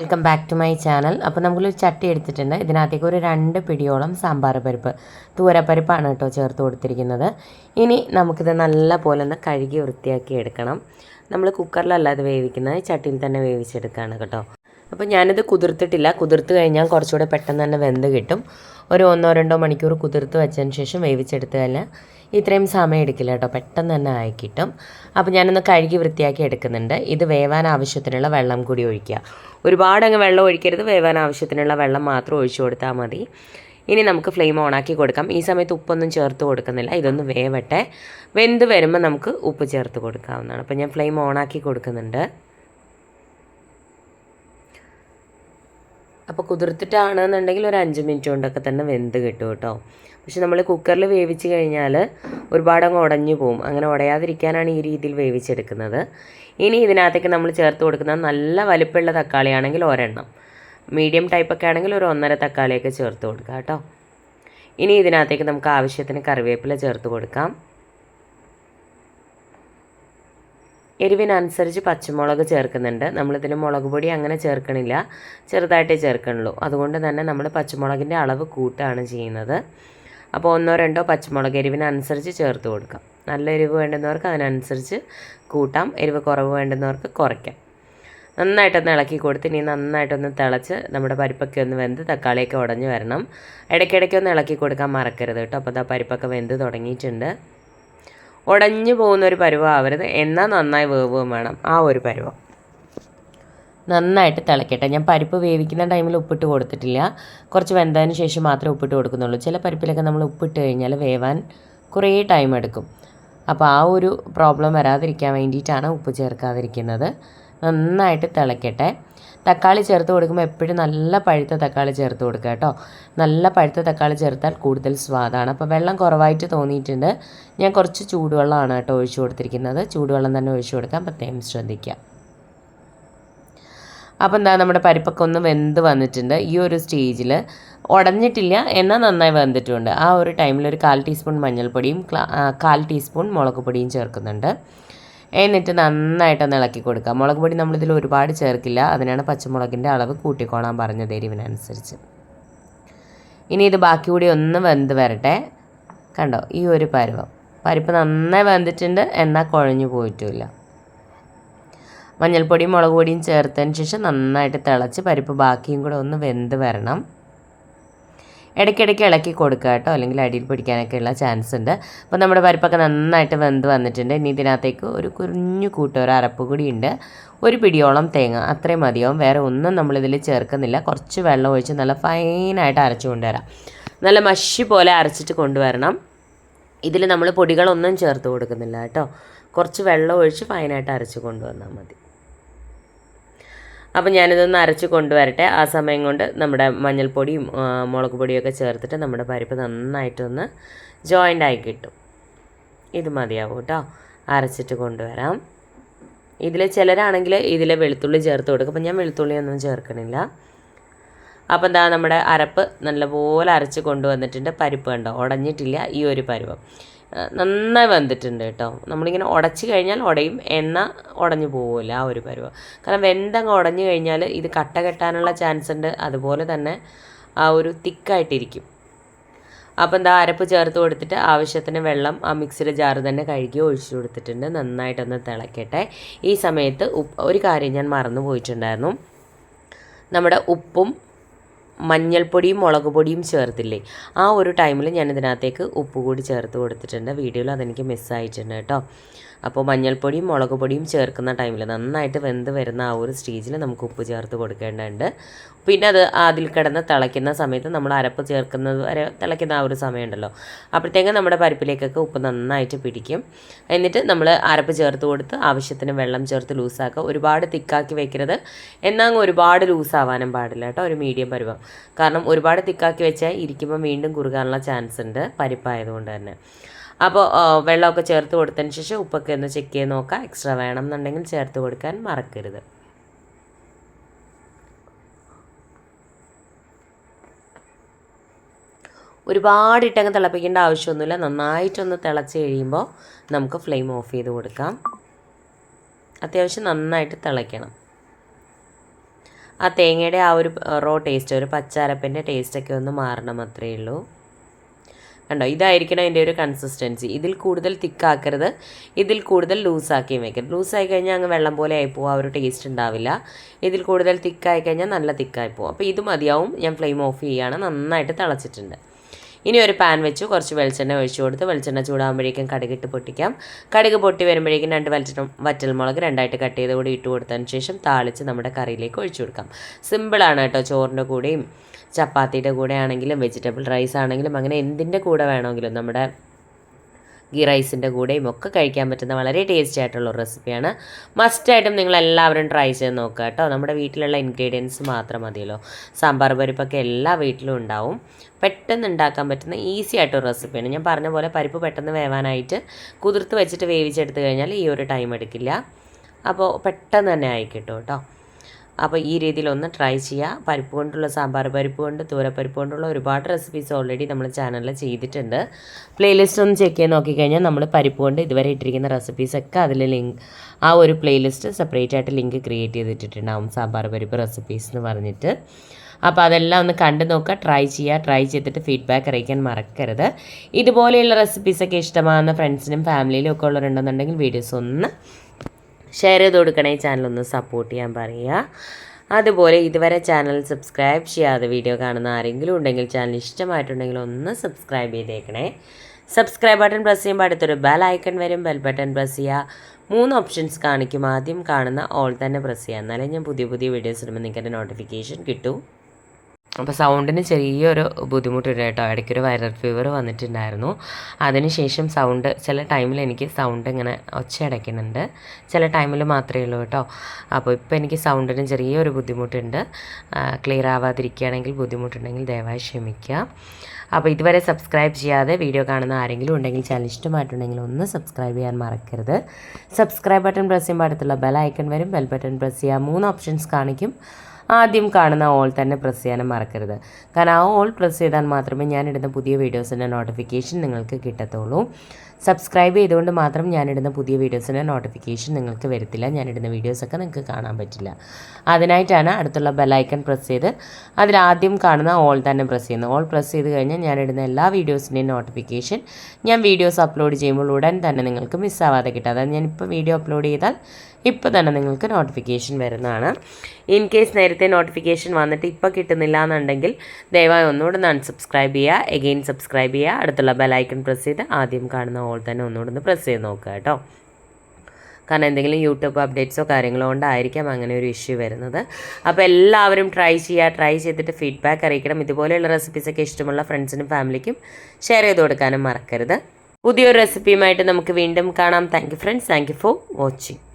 Welcome back to my channel അപ്പോൾ നമ്മളൊരു ചട്ടി എടുത്തിട്ടുണ്ട്. ഇതിനകത്തേക്ക് ഒരു രണ്ട് പിടിയോളം സാമ്പാർ പരിപ്പ് തൂരപ്പരിപ്പാണ് കേട്ടോ ചേർത്ത് കൊടുത്തിരിക്കുന്നത്. ഇനി നമുക്കിത് നല്ല പോലെ ഒന്ന് കഴുകി വൃത്തിയാക്കി എടുക്കണം. നമ്മൾ കുക്കറിലല്ല ഇത് വേവിക്കുന്നത് ചട്ടിയിൽ തന്നെ വേവിച്ചെടുക്കുകയാണ് കേട്ടോ. അപ്പോൾ ഞാനിത് കുതിർത്തിട്ടില്ല. കുതിർത്ത് കഴിഞ്ഞാൽ കുറച്ചുകൂടെ പെട്ടെന്ന് തന്നെ വെന്ത് കിട്ടും. ഒരു ഒന്നോ രണ്ടോ മണിക്കൂർ കുതിർത്ത് വെച്ചതിന് ശേഷം വേവിച്ചെടുത്ത് കഴിഞ്ഞാൽ ഇത്രയും സമയം എടുക്കില്ല കേട്ടോ. പെട്ടെന്ന് തന്നെ ആയി കിട്ടും. അപ്പോൾ ഞാനൊന്ന് കഴുകി വൃത്തിയാക്കി എടുക്കുന്നുണ്ട്. ഇത് വേവാൻ ആവശ്യത്തിനുള്ള വെള്ളം കൂടി ഒഴിക്കുക. ഒരുപാട് അങ്ങ് വെള്ളം ഒഴിക്കരുത്. വേവാൻ ആവശ്യത്തിനുള്ള വെള്ളം മാത്രം ഒഴിച്ചു കൊടുത്താൽ മതി. ഇനി നമുക്ക് ഫ്ലെയിം ഓണാക്കി കൊടുക്കാം. ഈ സമയത്ത് ഉപ്പൊന്നും ചേർത്ത് കൊടുക്കുന്നില്ല. ഇതൊന്ന് വേവട്ടെ. വെന്ത് വരുമ്പോൾ നമുക്ക് ഉപ്പ് ചേർത്ത് കൊടുക്കാവുന്നതാണ്. അപ്പോൾ ഞാൻ ഫ്ലെയിം ഓണാക്കി കൊടുക്കുന്നുണ്ട്. അപ്പോൾ കുതിർത്തിട്ടാണെന്നുണ്ടെങ്കിൽ ഒരു അഞ്ച് മിനിറ്റ് കൊണ്ടൊക്കെ തന്നെ വെന്ത് കിട്ടും കേട്ടോ. പക്ഷെ നമ്മൾ കുക്കറിൽ വേവിച്ച് കഴിഞ്ഞാൽ ഒരുപാട് അങ്ങ് ഉടഞ്ഞു പോകും അങ്ങനെ ഉടയാതിരിക്കാനാണ് ഈ രീതിയിൽ വേവിച്ചെടുക്കുന്നത്. ഇനി ഇതിനകത്തേക്ക് നമ്മൾ ചേർത്ത് കൊടുക്കുന്ന നല്ല വലിപ്പമുള്ള തക്കാളിയാണെങ്കിൽ ഒരെണ്ണം. മീഡിയം ടൈപ്പൊക്കെ ആണെങ്കിൽ ഒരു ഒന്നര തക്കാളിയൊക്കെ ചേർത്ത് കൊടുക്കാം കേട്ടോ. ഇനി ഇതിനകത്തേക്ക് നമുക്ക് ആവശ്യത്തിന് കറിവേപ്പില ചേർത്ത് കൊടുക്കാം. എരിവിനനുസരിച്ച് പച്ചമുളക് ചേർക്കുന്നുണ്ട്. നമ്മളിതിന് മുളക് പൊടി അങ്ങനെ ചേർക്കണില്ല. ചെറുതായിട്ടേ ചേർക്കണുള്ളൂ. അതുകൊണ്ട് തന്നെ നമ്മൾ പച്ചമുളകിന്റെ അളവ് കൂട്ടാണ് ചെയ്യുന്നത്. അപ്പോൾ ഒന്നോ രണ്ടോ പച്ചമുളക് എരിവിനനുസരിച്ച് ചേർത്ത് കൊടുക്കാം. നല്ല എരിവ് വേണ്ടുന്നവർക്ക് അതിനനുസരിച്ച് കൂട്ടാം. എരിവ് കുറവ് വേണ്ടുന്നവർക്ക് കുറയ്ക്കാം. നന്നായിട്ടൊന്ന് ഇളക്കി കൊടുത്ത് ഇനി നന്നായിട്ടൊന്ന് തിളച്ച് നമ്മുടെ പരിപ്പൊക്കെ ഒന്ന് വെന്ത് തക്കാളിയൊക്കെ ഉടഞ്ഞു വരണം. ഇടയ്ക്കിടയ്ക്ക് ഒന്ന് ഇളക്കി കൊടുക്കാൻ മറക്കരുത് കേട്ടോ. അപ്പോൾ ആ പരിപ്പൊക്കെ വെന്ത് തുടങ്ങിയിട്ടുണ്ട്. ഉടഞ്ഞു പോകുന്ന ഒരു പരുവം ആവരുത്. എന്നാൽ നന്നായി വേവുകയും വേണം. ആ ഒരു പരുവം. നന്നായിട്ട് തിളക്കട്ടെ. ഞാൻ പരിപ്പ് വേവിക്കുന്ന ടൈമിൽ ഉപ്പിട്ട് കൊടുത്തിട്ടില്ല. കുറച്ച് വെന്തതിന് ശേഷം മാത്രമേ ഉപ്പിട്ട് കൊടുക്കുന്നുള്ളൂ. ചില പരിപ്പിലൊക്കെ നമ്മൾ ഉപ്പിട്ട് കഴിഞ്ഞാൽ വേവാൻ കുറേ ടൈം എടുക്കും. അപ്പോൾ ആ ഒരു പ്രോബ്ലം വരാതിരിക്കാൻ വേണ്ടിയിട്ടാണ് ഉപ്പ് ചേർക്കാതിരിക്കുന്നത്. നന്നായിട്ട് തിളക്കട്ടെ. തക്കാളി ചേർത്ത് കൊടുക്കുമ്പോൾ എപ്പോഴും നല്ല പഴുത്ത തക്കാളി ചേർത്ത് കൊടുക്കുക കേട്ടോ. നല്ല പഴുത്ത തക്കാളി ചേർത്താൽ കൂടുതൽ സ്വാദാണ്. അപ്പോൾ വെള്ളം കുറവായിട്ട് തോന്നിയിട്ടുണ്ട്. ഞാൻ കുറച്ച് ചൂടുവെള്ളമാണ് കേട്ടോ ഒഴിച്ചു കൊടുത്തിരിക്കുന്നത്. ചൂടുവെള്ളം തന്നെ ഒഴിച്ചു കൊടുക്കാൻ പ്രത്യേകം ശ്രദ്ധിക്കുക. അപ്പോൾ എന്താ നമ്മുടെ പരിപ്പൊക്കെ ഒന്ന് വെന്ത് വന്നിട്ടുണ്ട്. ഈ ഒരു സ്റ്റേജിൽ ഉടഞ്ഞിട്ടില്ല എന്നാൽ നന്നായി വെന്തിട്ടുണ്ട്. ആ ഒരു ടൈമിൽ ഒരു കാൽ ടീസ്പൂൺ മഞ്ഞൾപ്പൊടിയും കാൽ ടീസ്പൂൺ മുളക് പൊടിയും ചേർക്കുന്നുണ്ട്. എന്നിട്ട് നന്നായിട്ടൊന്ന് ഇളക്കി കൊടുക്കുക മുളക് പൊടി നമ്മളിതിൽ ഒരുപാട് ചേർക്കില്ല. അതിനാണ് പച്ചമുളകിന്റെ അളവ് കൂട്ടിക്കോളാൻ പറഞ്ഞത് എരിവിനനുസരിച്ച്. ഇനി ഇത് ബാക്കി കൂടി ഒന്ന് വെന്ത് വരട്ടെ. കണ്ടോ ഈ ഒരു പരുവം. പരിപ്പ് നന്നായി വെന്തിട്ടുണ്ട്. എന്നാൽ കുഴഞ്ഞു പോയിട്ടുമില്ല മഞ്ഞൾപ്പൊടിയും മുളക് പൊടിയും ചേർത്തതിന് ശേഷം നന്നായിട്ട് തിളച്ച് പരിപ്പ് ബാക്കിയും കൂടെ ഒന്ന് വെന്ത് വരണം. ഇടയ്ക്കിടയ്ക്ക് ഇളക്കി കൊടുക്കുക കേട്ടോ. അല്ലെങ്കിൽ അടിയിൽ പിടിക്കാനൊക്കെ ഉള്ള ചാൻസ് ഉണ്ട്. അപ്പോൾ നമ്മുടെ പരിപ്പൊക്കെ നന്നായിട്ട് വെന്ത് വന്നിട്ടുണ്ട്. ഇനി ഇതിനകത്തേക്ക് ഒരു കുഞ്ഞു കൂട്ട് ഒരു അരപ്പ് കൂടി ഉണ്ട്. ഒരു പിടിയോളം തേങ്ങ അത്രയും മതിയാവും. വേറെ ഒന്നും നമ്മളിതിൽ ചേർക്കുന്നില്ല. കുറച്ച് വെള്ളം ഒഴിച്ച് നല്ല ഫൈനായിട്ട് അരച്ചു കൊണ്ടുവരാം. നല്ല മഷി പോലെ അരച്ചിട്ട് കൊണ്ടുവരണം. ഇതിൽ നമ്മൾ പൊടികളൊന്നും ചേർത്ത് കൊടുക്കുന്നില്ല കേട്ടോ. കുറച്ച് വെള്ളം ഒഴിച്ച് ഫൈനായിട്ട് അരച്ച് കൊണ്ടുവന്നാൽ മതി. അപ്പോൾ ഞാനിതൊന്ന് അരച്ച് കൊണ്ടുവരട്ടെ. ആ സമയം കൊണ്ട് നമ്മുടെ മഞ്ഞൾപ്പൊടിയും മുളക് പൊടിയൊക്കെ ചേർത്തിട്ട് നമ്മുടെ പരിപ്പ് നന്നായിട്ടൊന്ന് ജോയിന്റ് ആയി കിട്ടും. ഇത് മതിയാവും കേട്ടോ. അരച്ചിട്ട് കൊണ്ടുവരാം. ഇതിൽ ചിലരാണെങ്കിൽ ഇതിൽ വെളുത്തുള്ളി ചേർത്ത് കൊടുക്കും. അപ്പോൾ ഞാൻ വെളുത്തുള്ളി ഒന്നും ചേർക്കണില്ല. അപ്പോൾ എന്താ നമ്മുടെ അരപ്പ് നല്ലപോലെ അരച്ച് കൊണ്ടുവന്നിട്ടുണ്ട്. പരിപ്പ് കണ്ടോ? ഉടഞ്ഞിട്ടില്ല ഈ ഒരു പരുവം. നന്നായി വെന്തിട്ടുണ്ട് കേട്ടോ. നമ്മളിങ്ങനെ ഉടച്ച് കഴിഞ്ഞാൽ ഉടയും എണ്ണ ഉടഞ്ഞു പോവില്ല ആ ഒരു പരുവം. കാരണം വെന്തങ്ങ് ഉടഞ്ഞു കഴിഞ്ഞാൽ ഇത് കട്ട കെട്ടാനുള്ള ചാൻസ് ഉണ്ട്. അതുപോലെ തന്നെ ആ ഒരു തിക്കായിട്ടിരിക്കും. അപ്പം എന്താ അരപ്പ് ചേർത്ത് കൊടുത്തിട്ട് ആവശ്യത്തിന് വെള്ളം ആ മിക്സിയുടെ ജാറ് തന്നെ കഴുകി ഒഴിച്ചു കൊടുത്തിട്ടുണ്ട്. നന്നായിട്ടൊന്ന് തിളക്കട്ടെ. ഈ സമയത്ത് ഒരു കാര്യം ഞാൻ മറന്നു പോയിട്ടുണ്ടായിരുന്നു നമ്മുടെ ഉപ്പും മഞ്ഞൾപ്പൊടിയും മുളക് പൊടിയും ചേർത്തില്ലേ? ആ ഒരു ടൈമിൽ ഞാൻ ഇതിനകത്തേക്ക് ഉപ്പ് കൂടി ചേർത്ത് കൊടുത്തിട്ടുണ്ട്. വീഡിയോയിൽ അതെനിക്ക് മിസ്സായിട്ടുണ്ട് കേട്ടോ. അപ്പോൾ മഞ്ഞൾപ്പൊടിയും മുളക് പൊടിയും ചേർക്കുന്ന ടൈമിൽ നന്നായിട്ട് വെന്ത് വരുന്ന ആ ഒരു സ്റ്റേജിൽ നമുക്ക് ഉപ്പ് ചേർത്ത് കൊടുക്കേണ്ടതുണ്ട്. പിന്നെ അത് അതിൽ കിടന്ന് തിളയ്ക്കുന്ന സമയത്ത് നമ്മൾ അരപ്പ് ചേർക്കുന്നത് വരെ തിളയ്ക്കുന്ന ആ ഒരു സമയമുണ്ടല്ലോ. അപ്പോഴത്തേക്കും നമ്മുടെ പരിപ്പിലേക്കൊക്കെ ഉപ്പ് നന്നായിട്ട് പിടിക്കും. എന്നിട്ട് നമ്മൾ അരപ്പ് ചേർത്ത് കൊടുത്ത് ആവശ്യത്തിന് വെള്ളം ചേർത്ത് ലൂസാക്കുക. ഒരുപാട് തിക്കാക്കി വെക്കരുത്. എന്നാൽ ഒരുപാട് ലൂസാവാനും പാടില്ല കേട്ടോ ഒരു മീഡിയം പരുവം. കാരണം ഒരുപാട് തിക്കാക്കി വെച്ചാൽ ഇരിക്കുമ്പോൾ വീണ്ടും കുറുകാനുള്ള ചാൻസ് ഉണ്ട് പരിപ്പായതുകൊണ്ട് തന്നെ. അപ്പോൾ വെള്ളമൊക്കെ ചേർത്ത് കൊടുത്തതിന് ശേഷം ഉപ്പൊക്കെ ഒന്ന് ചെക്ക് ചെയ്ത് നോക്കാം. എക്സ്ട്രാ വേണം എന്നുണ്ടെങ്കിൽ ചേർത്ത് കൊടുക്കാൻ മറക്കരുത്. ഒരുപാട് ഇട്ടങ്ങ് തിളപ്പിക്കേണ്ട ആവശ്യമൊന്നുമില്ല. നന്നായിട്ടൊന്ന് തിളച്ച് കഴിയുമ്പോൾ നമുക്ക് ഫ്ലെയിം ഓഫ് ചെയ്ത് കൊടുക്കാം. അത്യാവശ്യം നന്നായിട്ട് തിളയ്ക്കണം. ആ തേങ്ങയുടെ ആ ഒരു റോ ടേസ്റ്റ് ഒരു പച്ചാരപ്പിന്റെ ടേസ്റ്റൊക്കെ ഒന്ന് മാറണം അത്രയേ ഉള്ളൂ. കണ്ടോ? ഇതായിരിക്കണം അതിന്റെ ഒരു കൺസിസ്റ്റൻസി ഇതിൽ കൂടുതൽ തിക്കാക്കരുത് ഇതിൽ കൂടുതൽ ലൂസാക്കിയും വെക്കരുത്. ലൂസായി കഴിഞ്ഞാൽ അങ്ങ് വെള്ളം പോലെ ആയിപ്പോവും ആ ഒരു ടേസ്റ്റ് ഉണ്ടാവില്ല. ഇതിൽ കൂടുതൽ തിക്കായി കഴിഞ്ഞാൽ നല്ല തിക്കായി പോകും അപ്പോൾ ഇത് മതിയാവും. ഞാൻ ഫ്ലെയിം ഓഫ് ചെയ്യുകയാണ് നന്നായിട്ട് തിളച്ചിട്ടുണ്ട്. ഇനി ഒരു പാൻ വെച്ചു. കുറച്ച് വെളിച്ചെണ്ണ ഒഴിച്ചു കൊടുത്ത് വെളിച്ചെണ്ണ ചൂടാകുമ്പോഴേക്കും കടുകിട്ട് പൊട്ടിക്കാം. കടുക് പൊട്ടി വരുമ്പോഴേക്കും രണ്ട് വറ്റൽ വറ്റൽമുളക് രണ്ടായിട്ട് കട്ട് ചെയ്ത് കൂടി ഇട്ട് കൊടുത്തതിന് ശേഷം താളിച്ച് നമ്മുടെ കറിയിലേക്ക് ഒഴിച്ചു കൊടുക്കാം. സിമ്പിളാണ് കേട്ടോ ചോറിന്റെ കൂടെയും. ചപ്പാത്തിയുടെ കൂടെ ആണെങ്കിലും വെജിറ്റബിൾ റൈസ് ആണെങ്കിലും അങ്ങനെ എന്തിന്റെ കൂടെ വേണമെങ്കിലും നമ്മുടെ ഗീ റൈസിന്റെ കൂടെയും ഒക്കെ കഴിക്കാൻ പറ്റുന്ന വളരെ ടേസ്റ്റി ആയിട്ടുള്ള റെസിപ്പിയാണ് മസ്റ്റായിട്ടും നിങ്ങൾ എല്ലാവരും ട്രൈ ചെയ്ത് നോക്കുക കേട്ടോ. നമ്മുടെ വീട്ടിലുള്ള ഇൻഗ്രീഡിയൻസ് മാത്രം മതിയല്ലോ. സാമ്പാർ പരിപ്പൊക്കെ എല്ലാ വീട്ടിലും ഉണ്ടാവും. പെട്ടെന്ന് ഉണ്ടാക്കാൻ പറ്റുന്ന ഈസി ആയിട്ടൊരു റെസിപ്പിയാണ് ഞാൻ പറഞ്ഞ പോലെ പരിപ്പ് പെട്ടെന്ന് വേവാനായിട്ട് കുതിർത്ത് വെച്ചിട്ട് വേവിച്ചെടുത്ത് കഴിഞ്ഞാൽ ഈ ഒരു ടൈം എടുക്കില്ല. അപ്പോൾ പെട്ടെന്ന് തന്നെ ആയി കിട്ടും കേട്ടോ. അപ്പോൾ ഈ രീതിയിൽ ഒന്ന് ട്രൈ ചെയ്യുക പരിപ്പ് കൊണ്ടുള്ള സാമ്പാർ പരിപ്പ് കൊണ്ട് തൂരപ്പരിപ്പ് കൊണ്ടുള്ള ഒരുപാട് റെസിപ്പീസ് ഓൾറെഡി നമ്മൾ ചാനലിൽ ചെയ്തിട്ടുണ്ട്. പ്ലേലിസ്റ്റ് ഒന്ന് ചെക്ക് ചെയ്ത് നോക്കിക്കഴിഞ്ഞാൽ നമ്മൾ പരിപ്പ് കൊണ്ട് ഇതുവരെ ഇട്ടിരിക്കുന്ന റെസിപ്പീസ് ഒക്കെ അതിൽ ലിങ്ക് ആ ഒരു പ്ലേലിസ്റ്റ് സെപ്പറേറ്റ് ആയിട്ട് ലിങ്ക് ക്രിയേറ്റ് ചെയ്തിട്ടുണ്ടാവും സാമ്പാർ പരിപ്പ് റെസിപ്പീസ് എന്ന് പറഞ്ഞിട്ട്. അപ്പോൾ അതെല്ലാം ഒന്ന് കണ്ടു നോക്കുക ട്രൈ ചെയ്യുക ട്രൈ ചെയ്തിട്ട് ഫീഡ്ബാക്ക് അറിയിക്കാൻ മറക്കരുത്. ഇതുപോലെയുള്ള റെസിപ്പീസൊക്കെ ഇഷ്ടമാകുന്ന ഫ്രണ്ട്സിനും ഫാമിലിയിലും ഒക്കെ ഉള്ളവരുണ്ടെന്നുണ്ടെങ്കിൽ വീഡിയോസ് ഒന്ന് ഷെയർ ചെയ്ത് കൊടുക്കണേ. ചാനൽ ഒന്ന് സപ്പോർട്ട് ചെയ്യാൻ പറയുക. അതുപോലെ ഇതുവരെ ചാനൽ സബ്സ്ക്രൈബ് ചെയ്യാതെ വീഡിയോ കാണുന്ന ആരെങ്കിലും ഉണ്ടെങ്കിൽ ചാനൽ ഇഷ്ടമായിട്ടുണ്ടെങ്കിൽ ഒന്ന് സബ്സ്ക്രൈബ് ചെയ്തേക്കണേ. സബ്സ്ക്രൈബ് ബട്ടൺ പ്രസ് ചെയ്യുമ്പോൾ അടുത്തൊരു ബെൽ ഐക്കൺ വരും. ബെൽ ബട്ടൺ പ്രസ് ചെയ്യുക. മൂന്ന് ഓപ്ഷൻസ് കാണിക്കും. ആദ്യം കാണുന്ന ഓൾ തന്നെ പ്രസ് ചെയ്യുക. എന്നാലേ ഞാൻ പുതിയ പുതിയ വീഡിയോസ് ഇടുമ്പോൾ നിങ്ങൾക്ക് നോട്ടിഫിക്കേഷൻ കിട്ടും. അപ്പോൾ സൗണ്ടിന് ചെറിയൊരു ബുദ്ധിമുട്ടുണ്ട് കേട്ടോ ഇടയ്ക്കൊരു വൈറൽ ഫീവർ വന്നിട്ടുണ്ടായിരുന്നു. അതിനുശേഷം സൗണ്ട് ചില ടൈമിൽ എനിക്ക് സൗണ്ട് ഇങ്ങനെ ഒച്ച അടയ്ക്കുന്നുണ്ട്. ചില ടൈമിൽ മാത്രമേ ഉള്ളൂ കേട്ടോ. അപ്പോൾ ഇപ്പോൾ എനിക്ക് സൗണ്ടിന് ചെറിയൊരു ബുദ്ധിമുട്ടുണ്ട്. ക്ലിയർ ആവാതിരിക്കുകയാണെങ്കിൽ ബുദ്ധിമുട്ടുണ്ടെങ്കിൽ ദയവായി ക്ഷമിക്കുക. അപ്പോൾ ഇതുവരെ സബ്സ്ക്രൈബ് ചെയ്യാതെ വീഡിയോ കാണുന്ന ആരെങ്കിലും ഉണ്ടെങ്കിൽ ചാനൽ ഇഷ്ടമായിട്ടുണ്ടെങ്കിൽ ഒന്ന് സബ്സ്ക്രൈബ് ചെയ്യാൻ മറക്കരുത്. സബ്സ്ക്രൈബ് ബട്ടൺ പ്രസ് ചെയ്യുമ്പോൾ അടുത്തുള്ള ബെൽ ഐക്കൺ വരും. ബെൽ ബട്ടൺ പ്രസ് ചെയ്യുക. മൂന്ന് ഓപ്ഷൻസ് കാണിക്കും. ആദ്യം കാണുന്ന ഓൾ തന്നെ പ്രസ് ചെയ്യാനും മറക്കരുത്. കാരണം ആ ഓൾ പ്രസ് ചെയ്താൽ മാത്രമേ ഞാനിടുന്ന പുതിയ വീഡിയോസിന്റെ നോട്ടിഫിക്കേഷൻ നിങ്ങൾക്ക് കിട്ടത്തുള്ളൂ. സബ്സ്ക്രൈബ് ചെയ്തുകൊണ്ട് മാത്രം ഞാനിടുന്ന പുതിയ വീഡിയോസിന്റെ നോട്ടിഫിക്കേഷൻ നിങ്ങൾക്ക് വരത്തില്ല. ഞാനിടുന്ന വീഡിയോസൊക്കെ നിങ്ങൾക്ക് കാണാൻ പറ്റില്ല. അതിനായിട്ടാണ് അടുത്തുള്ള ബെലൈക്കൺ പ്രസ് ചെയ്ത് അതിൽ ആദ്യം കാണുന്ന ഓൾ തന്നെ പ്രസ് ചെയ്യുന്നത്. ഓൾ പ്രസ് ചെയ്ത് കഴിഞ്ഞാൽ ഞാനിടുന്ന എല്ലാ വീഡിയോസിന്റെയും നോട്ടിഫിക്കേഷൻ ഞാൻ വീഡിയോസ് അപ്ലോഡ് ചെയ്യുമ്പോൾ ഉടൻ തന്നെ നിങ്ങൾക്ക് മിസ്സാവാതെ കിട്ടും. അതായത് ഞാനിപ്പോൾ വീഡിയോ അപ്ലോഡ് ചെയ്താൽ ഇപ്പോൾ തന്നെ നിങ്ങൾക്ക് നോട്ടിഫിക്കേഷൻ വരുന്നതാണ്. ഇൻ കേസ് നേരത്തെ നോട്ടിഫിക്കേഷൻ വന്നിട്ട് ഇപ്പോൾ കിട്ടുന്നില്ല എന്നുണ്ടെങ്കിൽ ദയവായി ഒന്നുകൂടെ ഒന്ന് അൺസബ്സ്ക്രൈബ് ചെയ്യുക. എഗെയിൻ സബ്സ്ക്രൈബ് ചെയ്യുക. അടുത്തുള്ള ബെലൈക്കൺ പ്രസ് ചെയ്ത് ആദ്യം കാണുന്ന ഓൾ തന്നെ ഒന്നുകൂടെ ഒന്ന് പ്രസ് ചെയ്ത് നോക്കുക കേട്ടോ. കാരണം എന്തെങ്കിലും യൂട്യൂബ് അപ്ഡേറ്റ്സോ കാര്യങ്ങളോ കൊണ്ടായിരിക്കാം അങ്ങനെ ഒരു ഇഷ്യൂ വരുന്നത്. അപ്പോൾ എല്ലാവരും ട്രൈ ചെയ്യുക ട്രൈ ചെയ്തിട്ട് ഫീഡ്ബാക്ക് അറിയിക്കണം. ഇതുപോലെയുള്ള റെസിപ്പീസൊക്കെ ഇഷ്ടമുള്ള ഫ്രണ്ട്സിനും ഫാമിലിക്കും ഷെയർ ചെയ്ത് കൊടുക്കാനും മറക്കരുത്. പുതിയൊരു റെസിപ്പിയുമായിട്ട് നമുക്ക് വീണ്ടും കാണാം. Thank you friends thank you for watching